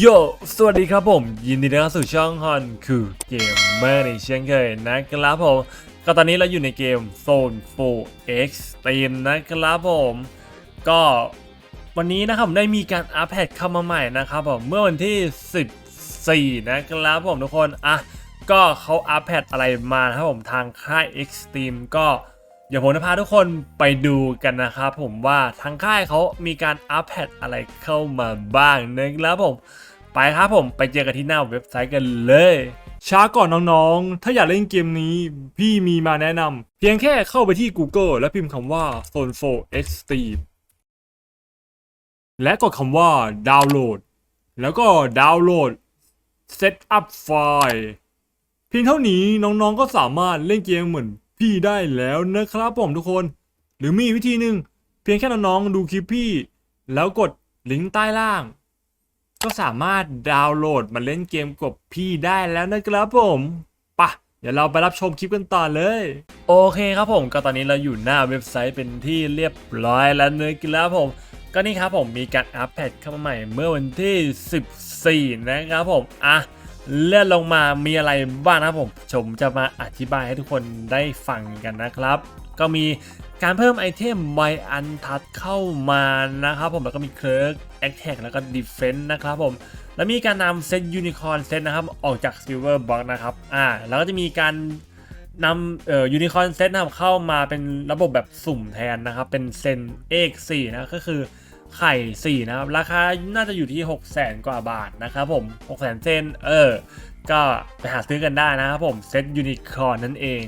โย สวัสดีครับผม ยินดีต้อนรับสู่ช่องฮอนคือเกมเมอร์ในเช่นเคยนะครับผม ก็ตอนนี้เราอยู่ในเกม Zone 4 Extreme นะครับผม ก็วันนี้นะครับผมได้มีการอัปเดตเข้ามาใหม่นะครับผม เมื่อวันที่ 14 นะครับผมทุกคน อะ ก็เขาอัปเดตอะไรมาครับผมทางค่าย X t r e m e ก็เดี๋ยวผมจะพาทุกคนไปดูกันนะครับผมว่าทางค่ายเขามีการอัปเดตอะไรเข้ามาบ้างนะครับผม ไปครับผมไปเจอกันที่หน้าเว็บไซต์กันเลย ช้าก่อนน้องๆ ถ้าอยากเล่นเกมนี้ พี่มีมาแนะนำเพียงแค่เข้าไปที่ Google และพิมพ์คำว่า Zone 4 Extreme และกดคำว่าดาวน์โหลด แล้วก็ดาวน์โหลด Set up ไฟล์เพียงเท่านี้น้องๆก็สามารถเล่นเกมเหมือนพี่ได้แล้วนะครับผมทุกคน หรือมีวิธีหนึ่งเพียงแค่น้องๆดูคลิปพี่ แล้วกดลิงก์ใต้ล่าง ก็สามารถดาวน์โหลดมาเล่นเกมกับพี่ได้แล้วนะครับผมปะเดี๋ยวเราไปรับชมคลิปกันต่อเลย โอเคครับผมก็ตอนนี้เราอยู่หน้าเว็บไซต์เป็นที่เรียบร้อยแล้วนะครับผม ก็นี่ครับผมมีการอัปเดตเข้ามาใหม่เมื่อวันที่ 14 นะครับผมอะเลื่อนลงมามีอะไรบ้างนะผมผมจะมาอธิบายให้ทุกคนได้ฟังกันนะครับ ก็มี การเพิ่มไอเทมไวอันทัดเข้ามานะครับผมแล้วก็มีเคิร์กแอคแท็กแล้วก็ดีเฟนต์นะครับผมแล้วมีการนำเซตยูนิคอร์นเซตนะครับออกจากซิลเวอร์บล็อกนะครับอ่าแล้วก็จะมีการนำเอ่อยูนิคอร์นเซตนะครับเข้ามาเป็นระบบแบบสุ่มแทนนะครับ เป็นเซนเอกสี่นะก็คือไข่4นะครับ ราคาน่าจะอยู่ที่ 6 0 0 0 0 0กว่าบาทนะครับผม6 0 0 0 0 0เซนเออก็ไปหาซื้อกันได้นะครับผมเซตยูนิคอร์นนั่นเอง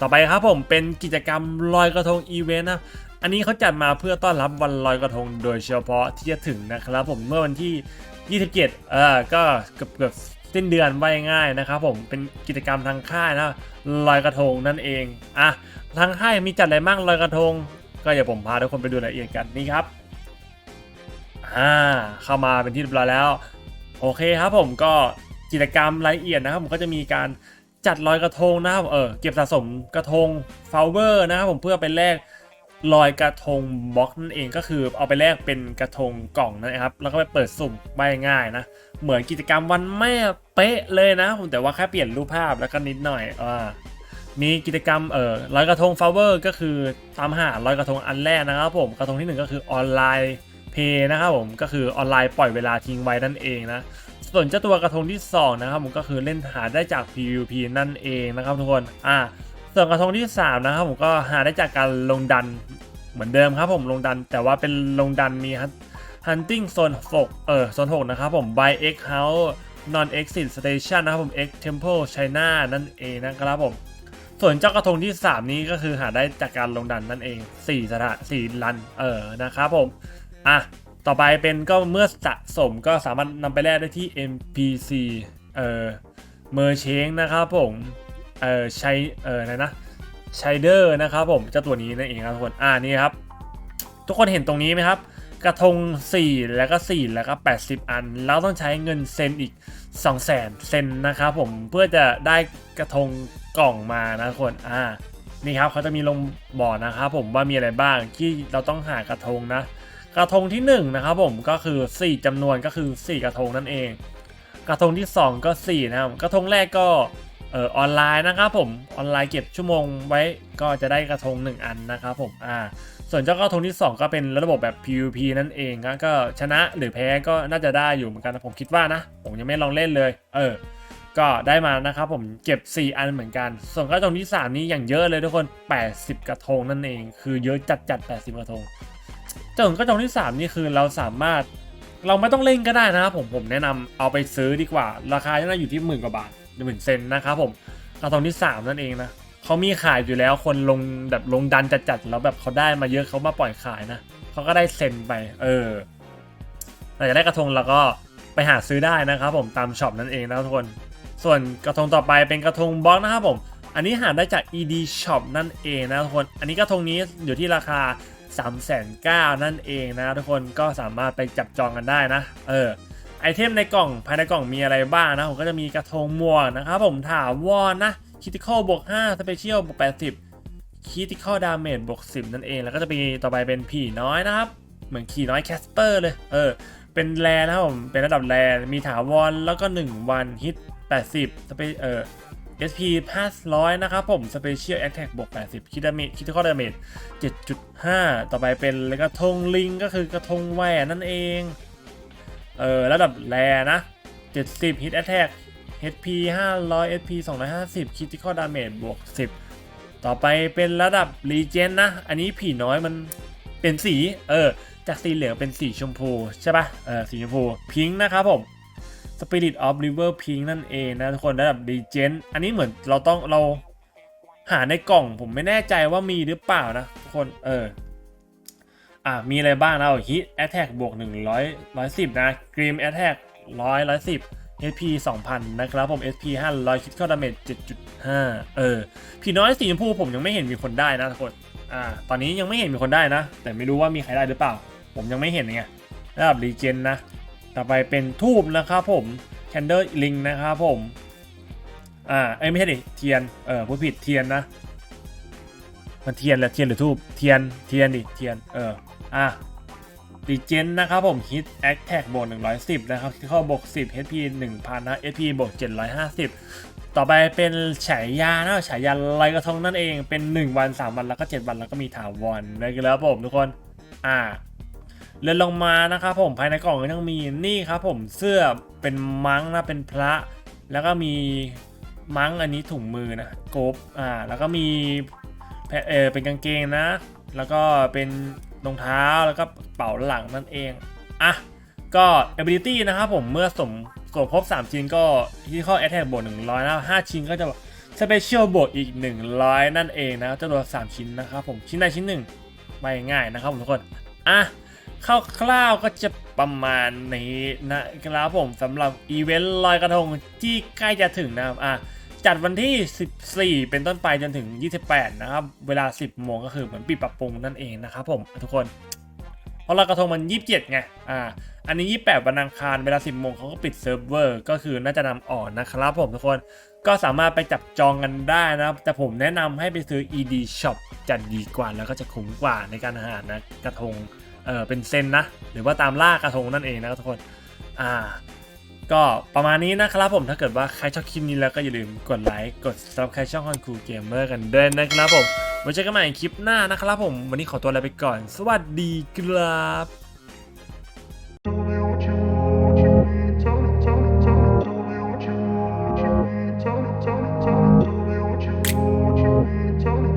ต่อไปครับผมเป็นกิจกรรมลอยกระทงอีเวนต์นะอันนี้เขาจัดมาเพื่อต้อนรับวันลอยกระทงโดยเฉพาะที่จะถึงนะครับผมเมื่อวันที่ 27 เออก็เกือบเกือบสิ้นเดือนไว้ง่ายนะครับผมเป็นกิจกรรมทางค่ายนะลอยกระทงนั่นเองอะทางค่ายมีจัดอะไรบ้างลอยกระทง ก็เดี๋ยวผมพาทุกคนไปดูรายละเอียดกันนี่ครับอ่าเข้ามาเป็นที่เรียบร้อยแล้ว โอเคครับผมก็กิจกรรมรายละเอียดนะครับผมก็จะมีการ จัดลอยกระทงนะครับเออเก็บสะสมกระทงฟลเวอร์นะครับผมเพื่อไปแลกลอยกระทงบล็อกนั่นเองก็คือเอาไปแลกเป็นกระทงกล่องนั่นเองครับ แล้วก็ไปเปิดสุ่มใบง่ายนะ เหมือนกิจกรรมวันแม่เป๊ะเลยนะผมแต่ว่าแค่เปลี่ยนรูปภาพแล้วก็นิดหน่อยอ่ามีกิจกรรมเอ่อลอยกระทงฟลเวอร์ก็คือตามหาลอยกระทงอันแรกนะครับผมกระทงที่หนึ่งก็คือออนไลน์เพย์นะครับผมก็คือออนไลน์ปล่อยเวลาทิ้งไว้นั่นเองนะ ส่วนเจ้าตัวกระทงที่สองนะครับผมก็คือเล่นหาได้จาก PVP นั่นเองนะครับทุกคนอ่าส่วนกระทงที่สามนะครับผมก็หาได้จากการลงดันเหมือนเดิมครับผมลงดัน แต่ว่าเป็นลงดันมี Hunting Zone 6เออโซน6นะครับผม by X House Non Exit Station นะครับผม X Temple China นั่นเองนะครับผมส่วนเจ้ากระทงที่ 3 นี้ก็คือหาได้จากการลงดันนั่นเอง4สถาน4ลันเออนะครับผมอะ ต่อไปเป็นก็เมื่อสะสมก็สามารถนำไปแลกได้ที่ NPC เอ่อเมอร์เชงนะครับผมเอ่อใช้เอ่ออะนะชเดอร์นะครับผมเจ้าตัวนี้นั่นเองครับทุกคนอ่านี่ครับ ทุกคนเห็นตรงนี้ไหมครับ กระทง 4 แล้วก็ 4 แล้วก็ 80 อัน แล้วต้องใช้เงินเซนอีก 2 0 0 0 0เซนนะครับผมเพื่อจะได้กระทงกล่องมานะทุกคนอ่านี่ครับเขาจะมีลงบอกนะครับผมว่ามีอะไรบ้างที่เราต้องหากระทงนะ กระทงที่1นะครับผมก็คือ 4จำนวนก็คือ 4 กระทงนั่นเอง กระทงที่ 2 ก็ 4 นะครับ กระทงแรกก็เออออนไลน์นะครับผมออนไลน์เก็บชั่วโมงไว้ก็จะได้กระทง 1 อันนะครับผมอ่าส่วนเจ้ากระทงที่ 2 ก็เป็นระบบแบบ PVP นั่นเองก็ชนะหรือแพ้ก็น่าจะได้อยู่เหมือนกันนะผมคิดว่านะ ผมยังไม่ลองเล่นเลย เออ ก็ได้มานะครับผมเก็บ 4 อันเหมือนกัน ส่วนกระทงที่ 3 นี้อย่างเยอะเลยทุกคน 80 กระทงนั่นเอง คือเยอะจัดจัด80 กระทง ส่วนกระทงที่ 3 นี่คือเราสามารถเราไม่ต้องเล่นก็ได้นะครับผมผมแนะนำเอาไปซื้อดีกว่า ราคาน่าอยู่ที่หมื่นกว่าบาทหมื่นเซนนะครับผมกระทงที่ 3 นั่นเองนะเขามีขายอยู่แล้วคนลงแบบลงดันจัดๆแล้วแบบเขาได้มาเยอะเขามาปล่อยขายนะเขาก็ได้เซนไป เออแต่จะได้กระทงเราก็ไปหาซื้อได้นะครับผมตามช็อปนั่นเองนะทุกคน ส่วนกระทงต่อไปเป็นกระทงบล็อกนะครับผม อันนี้หาได้จาก ED Shop นั่นเองนะทุกคน อันนี้กระทงนี้อยู่ที่ราคา 3 9 0 0 0นั่นเองนะทุกคนก็สามารถไปจับจองกันได้นะ เออไอเทมในกล่องภายในกล่องมีอะไรบ้างนะผมก็จะมีกระทงหมวนะครับผมถาวรนะคิติคอลบวก5 Special บวก80คิติคอลดาเมจบวก10 นั่นเอง แล้วก็จะมีต่อไปเป็นผีน้อยนะครับ เหมือนขี่น้อยแคสเปอร์เลย เออ เป็นแรนะครับผม เป็นระดับแรมีถาวรแล้วก็ 1 วันฮิต 80สเปเออ SP 500 นะครับผม Special Attack บวก 80 คิดดาเมจคิดข้อดาเมจ7.5 ต่อไปเป็นแล้วก็ธงลิงก็คือกระทงแหวนนั่นเอง เออระดับแรนะ 70 Hit Attack HP 500 SP 250 Critical Damage บวก 10 ต่อไปเป็นระดับ Regen นะ อันนี้ผีน้อยมันเป็นสี เออ จากสีเหลืองเป็นสีชมพูใช่ปะเออ สีชมพู พิงค์นะครับผม Spirit of River Pink นั่นเองนะทุกคนระดับ Regen อันนี้เหมือนเราต้องเราหาในกล่องผมไม่แน่ใจว่ามีหรือเปล่านะทุกคนเอออ่ามีอะไรบ้างนะ Hit Attack บวก 100 110 นะ Grim Attack 100 110 HP 2000 นะครับผม SP 500 Critical Damage 7.5 เออผีน้อยสีชมพูผมยังไม่เห็นมีคนได้นะทุกคนอ่าตอนนี้ยังไม่เห็นมีคนได้นะ แต่ไม่รู้ว่ามีใครได้หรือเปล่า ผมยังไม่เห็นไงระดับรีเจนนะ ต่อไปเป็นทูบนะครับผม Candle Ring นะครับผม อ่าเอ้ไม่ใช่ดิเทียน เออผู้ผิดเทียนนะ มันเทียนแหละเทียนหรือทูบเทียนเทียนดิเทียนเอออะรีเจนนะครับผม Hit Attack บวก110 นะครับที่เข้าบวก10 HP 1000นะ HP บวก750 ต่อไปเป็นฉายานะฉายาลอยกระทงนั่นเองเป็น 1 วัน 3 วันแล้วก็ 7 วันแล้วก็มีถาวรนะครับผมทุกคน อ่า เลื่อนลงมานะครับผมภายในกล่องก็ยังมีนี่ครับผมเสื้อเป็นมังนะเป็นพระ แล้วก็มีมังอันนี้ถุงมือนะโกบอ่าแล้วก็มีเออเป็นกางเกงนะ แล้วก็เป็นรองเท้าแล้วก็เป๋าหลังนั่นเองอะก็ ability นะครับผมเมื่อสมสมครบ 3 ชิ้นก็ที่ข้อ attack บวก100นะ5ชิ้นก็จะ special บวกอีก 100 นั่นเองนะจำนวน3ชิ้นนะครับผมชิ้นใดชิ้นหนึ่งไม่ง่ายนะครับผมทุกคนอะ คร่าวๆก็จะประมาณนี้นะครับผมสำหรับอีเวนต์ลอยกระทงที่ใกล้จะถึงนะครับอะจัดวันที่ 14 เป็นต้นไปจนถึง 28 นะครับ เวลา 10 โมงก็คือเหมือนปิดปรับปรุงนั่นเองนะครับผมทุกคน เพราะลอยกระทงมัน 27 ไง อ่า อันนี้ 28 วันอังคารเวลา 10 โมงเขาก็ปิดเซิร์ฟเวอร์ ก็คือน่าจะนำออกนะครับผมทุกคน ก็สามารถไปจับจองกันได้นะครับ แต่ผมแนะนำให้ไปซื้อ ED Shop จะดีกว่าแล้วก็จะคุ้มกว่าในการหานะกระทง เออเป็นเซนนะ หรือว่าตามล่ากระทงนั่นเองนะครับทุกคนอ่าก็ประมาณนี้นะครับผมถ้าเกิดว่าใครชอบคลิปนี้แล้วก็อย่าลืมกดไลค์กด subscribe ช่องคอนคูเกมเมอร์กันด้วยนะครับผมไว้เจอกันใหม่คลิปหน้านะครับผม วันนี้ขอตัวลาไปก่อน สวัสดีครับ